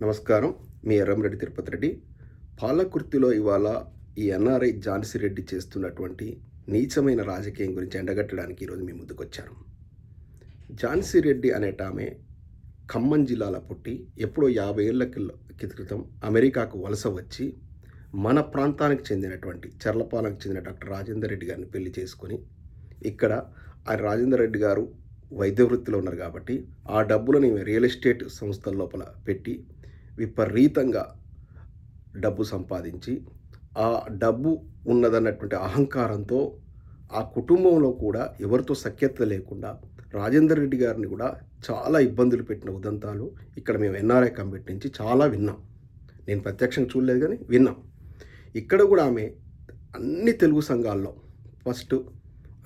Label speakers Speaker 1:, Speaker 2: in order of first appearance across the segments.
Speaker 1: నమస్కారం. మీ ఎర్రంరెడ్డి తిరుపతి రెడ్డి. పాలకుర్తిలో ఇవాళ ఈ ఎన్ఆర్ఐ ఝాన్సీ రెడ్డి చేస్తున్నటువంటి నీచమైన రాజకీయం గురించి ఎండగట్టడానికి ఈరోజు మీ ముందుకు వచ్చాను ఝాన్సీ రెడ్డి అనేట ఆమె ఖమ్మం జిల్లాలో పుట్టి ఎప్పుడో యాభై ఏళ్ళ క్రితం అమెరికాకు వలస వచ్చి మన ప్రాంతానికి చెందినటువంటి చర్లపాలకు చెందిన డాక్టర్ రాజేందర్ రెడ్డి గారిని పెళ్ళి చేసుకొని ఇక్కడ ఆయన రాజేందర్ రెడ్డి గారు వైద్య వృత్తిలో ఉన్నారు కాబట్టి ఆ డబ్బులను రియల్ ఎస్టేట్ సంస్థల లోపల పెట్టి విపరీతంగా డబ్బు సంపాదించి ఆ డబ్బు ఉన్నదన్నటువంటి అహంకారంతో ఆ కుటుంబంలో కూడా ఎవరితో సఖ్యత లేకుండా రాజేందర్ రెడ్డి గారిని కూడా చాలా ఇబ్బందులు పెట్టిన ఉదంతాలు ఇక్కడ మేము ఎన్ఆర్ఐ కమిటీ నుంచి చాలా విన్నాం. నేను ప్రత్యక్షంగా చూడలేదు కానీ విన్నాం. ఇక్కడ కూడా ఆమె అన్ని తెలుగు సంఘాల్లో ఫస్ట్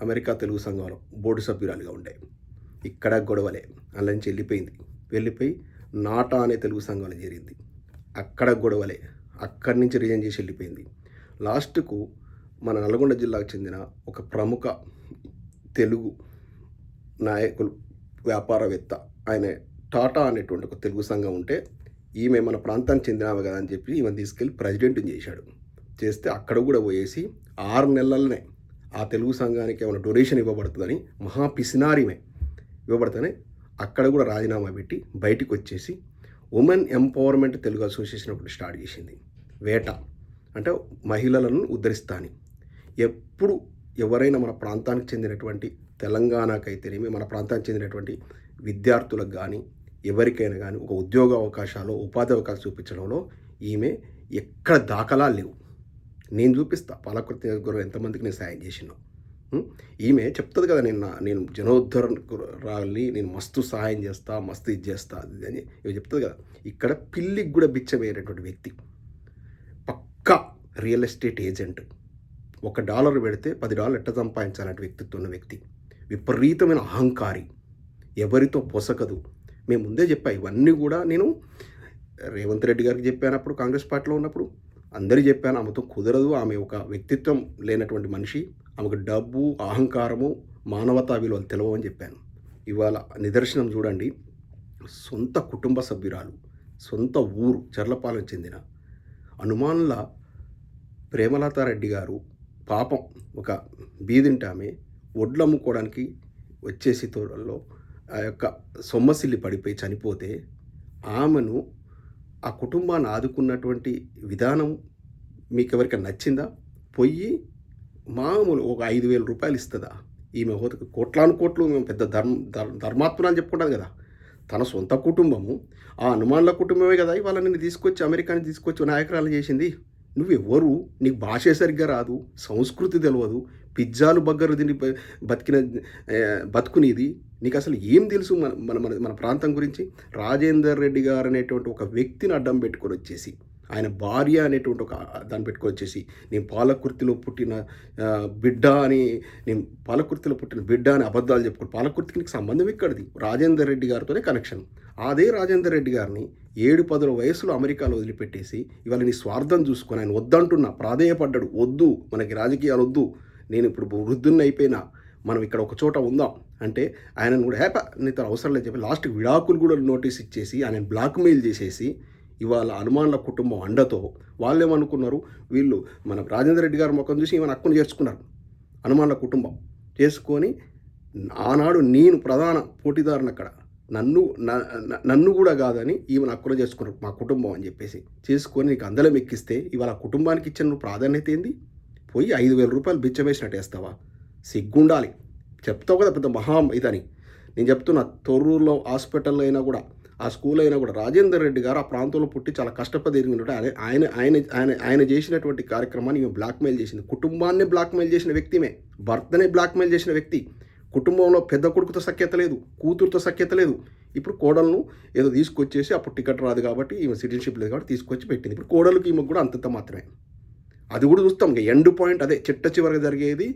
Speaker 1: అమెరికా తెలుగు సంఘంలో బోర్డు సభ్యురాలుగా ఉండే. ఇక్కడ గొడవలే. అలా నుంచి వెళ్ళిపోయింది. వెళ్ళిపోయి నాటా అనే తెలుగు సంఘంలో చేరింది. అక్కడ గొడవలే. అక్కడి నుంచి రిజైన్ చేసి వెళ్ళిపోయింది. లాస్ట్కు మన నల్గొండ జిల్లాకు చెందిన ఒక ప్రముఖ తెలుగు నాయకులు వ్యాపారవేత్త ఆయన టాటా అనేటువంటి ఒక తెలుగు సంఘం ఉంటే ఈమె మన ప్రాంతానికి చెందినవి కదా అని చెప్పి ఈమె తీసుకెళ్ళి ప్రెసిడెంట్ని చేశాడు. చేస్తే అక్కడ కూడా పోయేసి ఆరు నెలలనే ఆ తెలుగు సంఘానికి ఏమైనా డొనేషన్ ఇవ్వబడుతుందని మహా పిసినారిమే అక్కడ కూడా రాజీనామా పెట్టి బయటికి వచ్చేసి ఉమెన్ ఎంపవర్మెంట్ తెలుగు అసోసియేషన్ ఒకటి స్టార్ట్ చేసింది. వేట. అంటే మహిళలను ఉద్ధరిస్తాని. ఎప్పుడు ఎవరైనా మన ప్రాంతానికి చెందినటువంటి తెలంగాణకైతేనేమి మన ప్రాంతానికి చెందినటువంటి విద్యార్థులకు కానీ ఎవరికైనా కానీ ఒక ఉద్యోగ అవకాశాలు ఉపాధి అవకాశాలు చూపించడంలో ఈమె ఎక్కడ దాఖలా లేవు. నేను చూపిస్తా. పాలకృతి నియోజకవర్గం ఎంతమందికి నేను సాయం చేసినా. ఈమె చెప్తుంది కదా నేను జనోద్ధరణ నేను నేను మస్తు సహాయం చేస్తా మస్తు ఇది చేస్తా అది అని. ఇవి చెప్తుంది కదా ఇక్కడ పిల్లికి కూడా బిచ్చమయ్యేటటువంటి వ్యక్తి. పక్కా రియల్ ఎస్టేట్ ఏజెంట్. ఒక డాలర్ పెడితే పది డాలర్ ఎట్ట సంపాదించాలంటే వ్యక్తిత్వం ఉన్న వ్యక్తి. విపరీతమైన అహంకారి. ఎవరితో పొసకదు మేము ముందే చెప్పా ఇవన్నీ కూడా నేను రేవంత్ రెడ్డి గారికి చెప్పాను అప్పుడు కాంగ్రెస్ పార్టీలో ఉన్నప్పుడు. అందరూ చెప్పాను ఆమెతో కుదరదు ఆమె ఒక వ్యక్తిత్వం లేనటువంటి మనిషి. ఆమెకు డబ్బు అహంకారము మానవతా విలువలు తెలవని చెప్పాను. ఇవాళ నిదర్శనం చూడండి. సొంత కుటుంబ సభ్యురాలు సొంత ఊరు చర్లపాలెం చెందిన అనుమానుల ప్రేమలతారెడ్డి గారు పాపం ఒక బీదింటి ఆమె అమ్ముకోవడానికి వచ్చేసి తోడల్లో ఆ యొక్క సొమ్మసిల్లి పడిపోయి చనిపోతే ఆమెను ఆ కుటుంబాన్ని ఆదుకున్నటువంటి విధానం మీకు ఎవరికైనా నచ్చిందా? పొయ్యి మామూలు ఒక ఐదు వేల రూపాయలు ఇస్తుందా? ఈమె హోతకు కోట్లాను కోట్లు మేము పెద్ద ధర్మ ధర్- అని చెప్పుకుంటాం కదా. తన సొంత కుటుంబము ఆ హనుమాన్ల కుటుంబమే కదా ఇవాళ నిన్ను తీసుకొచ్చి అమెరికాని తీసుకొచ్చి నాయకురాలు చేసింది. నువ్వెవరు? నీకు భాష సరిగ్గా రాదు సంస్కృతి తెలియదు పిజ్జాలు బగ్గరు తిని బతికిన బతుకునేది బతుకునిది. నీకు అసలు ఏం తెలుసు మన మన మన మన ప్రాంతం గురించి? రాజేందర్ రెడ్డి గారు అనేటువంటి ఒక వ్యక్తిని అడ్డం పెట్టుకొని వచ్చేసి ఆయన భార్య అనేటువంటి ఒక దాన్ని పెట్టుకొని వచ్చేసి నేను పాలకుర్తిలో పుట్టిన బిడ్డ అని నేను పాలకుర్తిలో పుట్టిన బిడ్డ అని అబద్ధాలు చెప్పుకుని పాలకుర్తికి సంబంధం ఇక్కడిది రాజేందర్ రెడ్డి గారితోనే కనెక్షన్ అదే రాజేందర్ రెడ్డి గారిని ఏడు పదుల వయసులో అమెరికాలో వదిలిపెట్టేసి ఇవాళ నీ స్వార్థం చూసుకొని ఆయన వద్దంటున్నా ప్రాధేయపడ్డాడు వద్దు మనకి రాజకీయాలు వద్దు నేను ఇప్పుడు వృద్ధున్న అయిపోయినా మనం ఇక్కడ ఒక చోట ఉందాం అంటే ఆయన కూడా హ్యాప నీతో అవసరం లేదు చెప్పి లాస్ట్ విడాకులు కూడా నోటీస్ ఇచ్చేసి ఆయన బ్లాక్మెయిల్ చేసేసి ఇవాళ హనుమాన్ల కుటుంబం అండతో వాళ్ళు ఏమనుకున్నారు వీళ్ళు మన రాజేంద్ర రెడ్డి గారి ముఖం చూసి ఈమెను అక్కును చేర్చుకున్నారు హనుమాన్ల కుటుంబం చేసుకొని ఆనాడు నేను ప్రధాన పోటీదారుని అక్కడ. నన్ను నన్ను కూడా కాదని ఈమెను అక్కున చేసుకున్నారు మా కుటుంబం అని చెప్పేసి. చేసుకొని నీకు అందలం ఎక్కిస్తే ఇవాళ కుటుంబానికి ఇచ్చిన ప్రాధాన్యత ఏంది? పోయి ఐదు వేల రూపాయలు బిచ్చం వేసినట్టు వేస్తావా? సిగ్గుండాలి. చెప్తావు కదా పెద్ద మహా ఇదని నేను చెప్తున్నా తొర్రూరులో హాస్పిటల్లో అయినా కూడా ఆ స్కూల్ అయినా కూడా రాజేందర్ రెడ్డి గారు ఆ ప్రాంతంలో పుట్టి చాలా కష్టపడి ఎదిగినట్టు ఆయన ఆయన ఆయన ఆయన ఆయన చేసినటువంటి కార్యక్రమాన్ని ఈమె బ్లాక్మెయిల్ చేసింది. కుటుంబాన్ని బ్లాక్మెయిల్ చేసిన వ్యక్తిమే. భర్తనే బ్లాక్మెయిల్ చేసిన వ్యక్తి. కుటుంబంలో పెద్ద కొడుకుతో సఖ్యత లేదు కూతురుతో సఖ్యత లేదు. ఇప్పుడు కోడలను ఏదో తీసుకొచ్చేసి అప్పుడు టికెట్ రాదు కాబట్టి ఈమె సిటిజన్షిప్ లేదు కాబట్టి తీసుకొచ్చి పెట్టింది. ఇప్పుడు కోడలకు ఈమెకు కూడా అంతంత మాత్రమే. అది కూడా చూస్తాం. ఇంకా ఎండ్ పాయింట్ అదే చిట్ట చివరికి జరిగేది.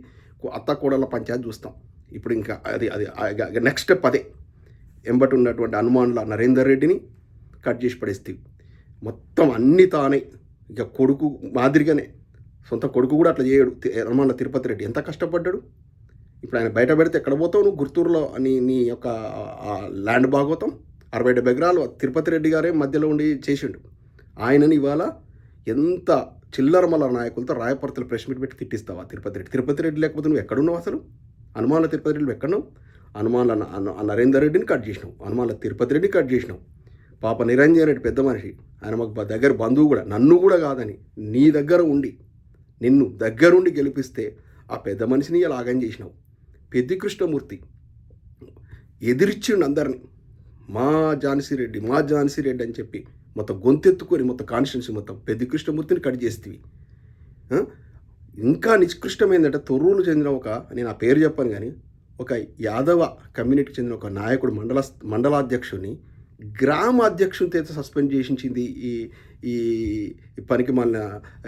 Speaker 1: అత్త కోడళ్ళ పంచాయతీ చూస్తాం. ఇప్పుడు ఇంకా అది అది నెక్స్ట్ స్టెప్ అదే. ఎంబటి ఉన్నటువంటి హనుమాన్ల నరేందర్ రెడ్డిని కట్ చేసి పడేస్తే మొత్తం అన్ని తానే. ఇక కొడుకు మాదిరిగానే. సొంత కొడుకు కూడా అట్లా చేయడు హనుమాన్ల తిరుపతి రెడ్డి. ఎంత కష్టపడ్డాడు? ఇప్పుడు ఆయన బయట పెడితే ఎక్కడ పోతావు నువ్వు? గుర్తూరులో నీ నీ యొక్క ల్యాండ్ భాగవతం అరవై డెబ్బై ఎకరాలు తిరుపతి రెడ్డి గారే మధ్యలో ఉండి చేసిండు. ఆయనని ఇవాళ ఎంత చిల్లర మల్ల నాయకులతో రాయపర్తలు ప్రెస్ మీట్ పెట్టి తిట్టిస్తావా తిరుపతి రెడ్డి? తిరుపతి రెడ్డి లేకపోతే నువ్వు ఎక్కడున్నావు అసలు? హనుమాన తిరుపతి రెడ్డి ఎక్కడున్నావు అనుమానుల నరేందర్ రెడ్డిని కట్ చేసినాం. హనుమాన్ల తిరుపతి రెడ్డి కట్ చేసినాం. పాప నిరంజన్ రెడ్డి పెద్ద మనిషి. ఆయన మాకు దగ్గర బంధువు కూడా. నన్ను కూడా కాదని నీ దగ్గర ఉండి నిన్ను దగ్గరుండి గెలిపిస్తే ఆ పెద్ద మనిషిని లాగం చేసినావు. పెద్ది కృష్ణమూర్తి ఎదిరిచ్చిండు అందరిని. మా ఝాన్సీ రెడ్డి మా ఝాన్సీ రెడ్డి అని చెప్పి మొత్తం గొంతెత్తుకొని మొత్తం కాన్స్టిట్యున్సీ మొత్తం పెద్ద కృష్ణమూర్తిని కట్ చేస్తేవి. ఇంకా నిష్కృష్టమైందంటే తొర్రూలు చెందిన ఒక నేను ఆ పేరు చెప్పాను కానీ ఒక యాదవ కమ్యూనిటీకి చెందిన ఒక నాయకుడు మండల మండలాధ్యక్షుడిని గ్రామ అధ్యక్షునితో సస్పెండ్ చేసించింది ఈ ఈ పనికి మాలిన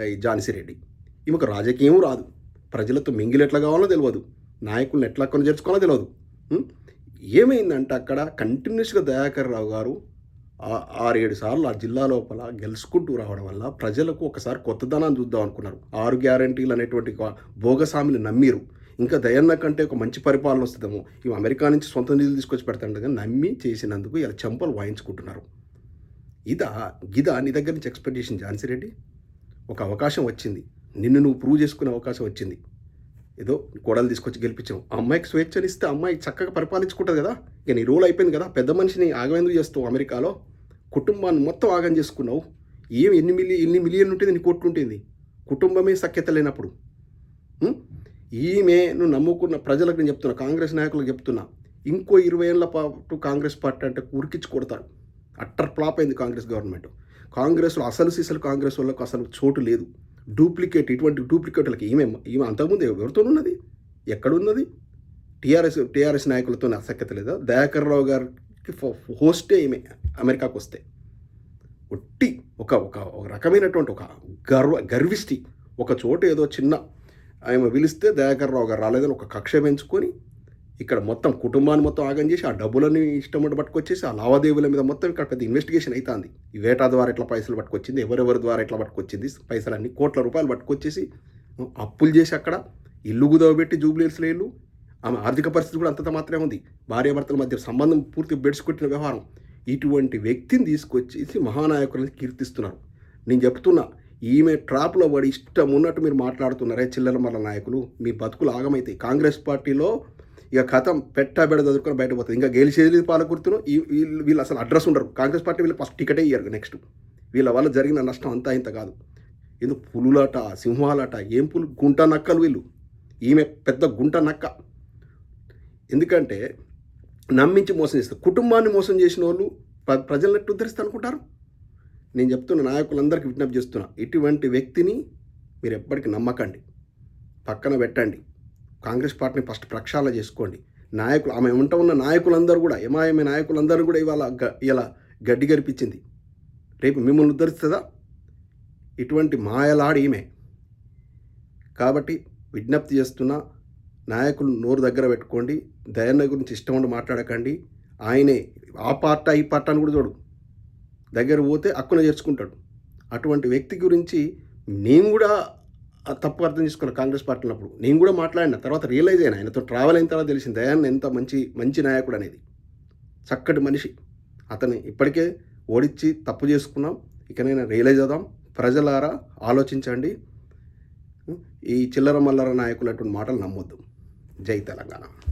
Speaker 1: ఈ రెడ్డి. ఈమెకు రాజకీయం రాదు. ప్రజలతో మింగిలు ఎట్లా కావాలో తెలియదు నాయకులను ఎట్లా కొని చేర్చుకోవాలో తెలియదు ఏమైందంటే అక్కడ కంటిన్యూస్గా దయాకర్ రావు గారు ఆరేడు సార్లు ఆ జిల్లా లోపల గెలుచుకుంటూ రావడం వల్ల ప్రజలకు ఒకసారి కొత్తదనాన్ని చూద్దాం అనుకున్నారు. ఆరు గ్యారంటీలు అనేటువంటి భోగస్వామిని నమ్మిరు. ఇంకా దయన్న కంటే ఒక మంచి పరిపాలన వస్తుందేమో. ఇవి అమెరికా నుంచి సొంత నిధులు తీసుకొచ్చి పెడతాడు నమ్మి చేసినందుకు ఇలా చెంపలు వాయించుకుంటున్నారు. ఇదా గిదా నీ దగ్గర నుంచి ఎక్స్పెక్ట్ చేసిన ఝాన్సీ రెడ్డి? ఒక అవకాశం వచ్చింది. నిన్ను నువ్వు ప్రూవ్ చేసుకునే అవకాశం వచ్చింది. ఏదో కోడలు తీసుకొచ్చి గెలిపించావు. ఆ అమ్మాయికి స్వేచ్ఛనిస్తే అమ్మాయి చక్కగా పరిపాలించుకుంటుంది కదా. ఇక నీ రోల్ అయిపోయింది కదా. పెద్ద మనిషిని ఆగమేందుకు చేస్తావు అమెరికాలో? కుటుంబాన్ని మొత్తం ఆగం చేసుకున్నావు. ఏం ఎన్ని మిలియన్ ఎన్ని మిలియన్ ఉంటుంది నీ కోట్లు ఉంటుంది? కుటుంబమే సఖ్యత లేనప్పుడు. ఈమెను నమ్ముకున్న ప్రజలకు నేను చెప్తున్నా కాంగ్రెస్ నాయకులకు చెప్తున్నా ఇంకో ఇరవై ఏళ్ళ పాటు కాంగ్రెస్ పార్టీ అంటే ఉరికించి కొడతారు అట్టర్ ఫ్లాప్ అయింది కాంగ్రెస్ గవర్నమెంట్. కాంగ్రెస్లో అసలు సీసలు కాంగ్రెస్ వాళ్ళకు అసలు చోటు లేదు. డూప్లికేట్ ఇటువంటి డూప్లికేట్లకి ఈమె ఈమె అంతకుముందు ఎవరితో ఉన్నది? ఎక్కడున్నది? టీఆర్ఎస్ టీఆర్ఎస్ నాయకులతో అసఖ్యత లేదా? దయాకర్ రావు గారికి హోస్టే ఈమె అమెరికాకు వస్తే. ఒట్టి ఒక ఒక ఒక రకమైనటువంటి ఒక గర్వ గర్విష్టి. ఒక చోట ఏదో చిన్న ఆమె పిలిస్తే దయాకర్ రావు గారు రాలేదని ఒక కక్ష పెంచుకొని ఇక్కడ మొత్తం కుటుంబాన్ని మొత్తం ఆగం చేసి ఆ డబ్బులని ఇష్టం పట్టుకొచ్చేసి ఆ లావాదేవీల మీద మొత్తం ఇక్కడ పెద్ద ఇన్వెస్టిగేషన్ అవుతుంది ఈ వేటా ద్వారా ఎట్లా పైసలు పట్టుకొచ్చింది ఎవరెవరి ద్వారా ఎట్లా పట్టుకొచ్చింది పైసలన్నీ కోట్ల రూపాయలు పట్టుకొచ్చేసి అప్పులు చేసి అక్కడ ఇల్లు గుదవబెట్టి జూబ్లీహిల్స్లో ఇల్లు. ఆమె ఆర్థిక పరిస్థితి కూడా అంతంత మాత్రమే ఉంది. భార్యాభర్తల మధ్య సంబంధం పూర్తి బెడ్చుకొట్టిన వ్యవహారం. ఇటువంటి వ్యక్తిని తీసుకొచ్చేసి మహానాయకులని కీర్తిస్తున్నారు. నేను చెప్తున్నా ఈమె ట్రాప్లో పడి ఇష్టం ఉన్నట్టు మీరు మాట్లాడుతున్నారే చిల్లర మల్ల నాయకులు. మీ బతుకులు ఆగమైతాయి. కాంగ్రెస్ పార్టీలో ఇక కథం పెట్ట బెడ చదువుకొని బయట ఇంకా గెలిచేది పాలకుర్తును ఈ వీళ్ళు వీళ్ళు అసలు అడ్రస్ ఉండరు. కాంగ్రెస్ పార్టీ వీళ్ళు ఫస్ట్ టికెటే ఇయ్యారు నెక్స్ట్. వీళ్ళ వల్ల జరిగిన నష్టం అంతా ఇంత కాదు. ఎందుకు పులులాట సింహాలాట ఏం పులు గుంట నక్కలు వీళ్ళు? ఈమె పెద్ద గుంట నక్క. ఎందుకంటే నమ్మించి మోసం చేస్తారు. కుటుంబాన్ని మోసం చేసిన వాళ్ళు ప్ర- ప్రజలను ఎట్టు ఉద్ధరిస్తారు అనుకుంటారు నేను చెప్తున్న నాయకులందరికీ విజ్ఞప్తి చేస్తున్నా ఇటువంటి వ్యక్తిని మీరు ఎప్పటికీ నమ్మకండి. పక్కన పెట్టండి. కాంగ్రెస్ పార్టీని ఫస్ట్ ప్రక్షాళన చేసుకోండి. నాయకులు ఆమె వెంట ఉన్న నాయకులందరూ కూడా ఎంఐఎంఏ నాయకులందరూ కూడా ఇవాళ గ ఇలా గడ్డి గరిపించింది. రేపు మిమ్మల్ని ఉద్ధరిస్తుందా? ఇటువంటి మాయలాడి ఈమె. కాబట్టి విజ్ఞప్తి చేస్తున్న నాయకులు నోరు దగ్గర పెట్టుకోండి. దయన్న గురించి ఇష్టం ఉండి మాట్లాడకండి. ఆయనే ఆ పార్ట ఈ పార్ట అని కూడా చూడు. దగ్గర పోతే అక్కున చేర్చుకుంటాడు. అటువంటి వ్యక్తి గురించి నేను కూడా తప్పు అర్థం చేసుకున్న కాంగ్రెస్ పార్టీ ఉన్నప్పుడు నేను కూడా మాట్లాడిన తర్వాత రియలైజ్ అయినా ఆయనతో ట్రావెల్ అయిన తర్వాత తెలిసింది దయాన్ని ఎంత మంచి మంచి నాయకుడు అనేది. చక్కటి మనిషి. అతన్ని ఇప్పటికే ఓడించి తప్పు చేసుకున్నాం. ఇకనైనా రియలైజ్ అవుదాం. ప్రజలారా ఆలోచించండి. ఈ చిల్లర మల్లర నాయకులు అటువంటి మాటలు నమ్మొద్దు. జై తెలంగాణ.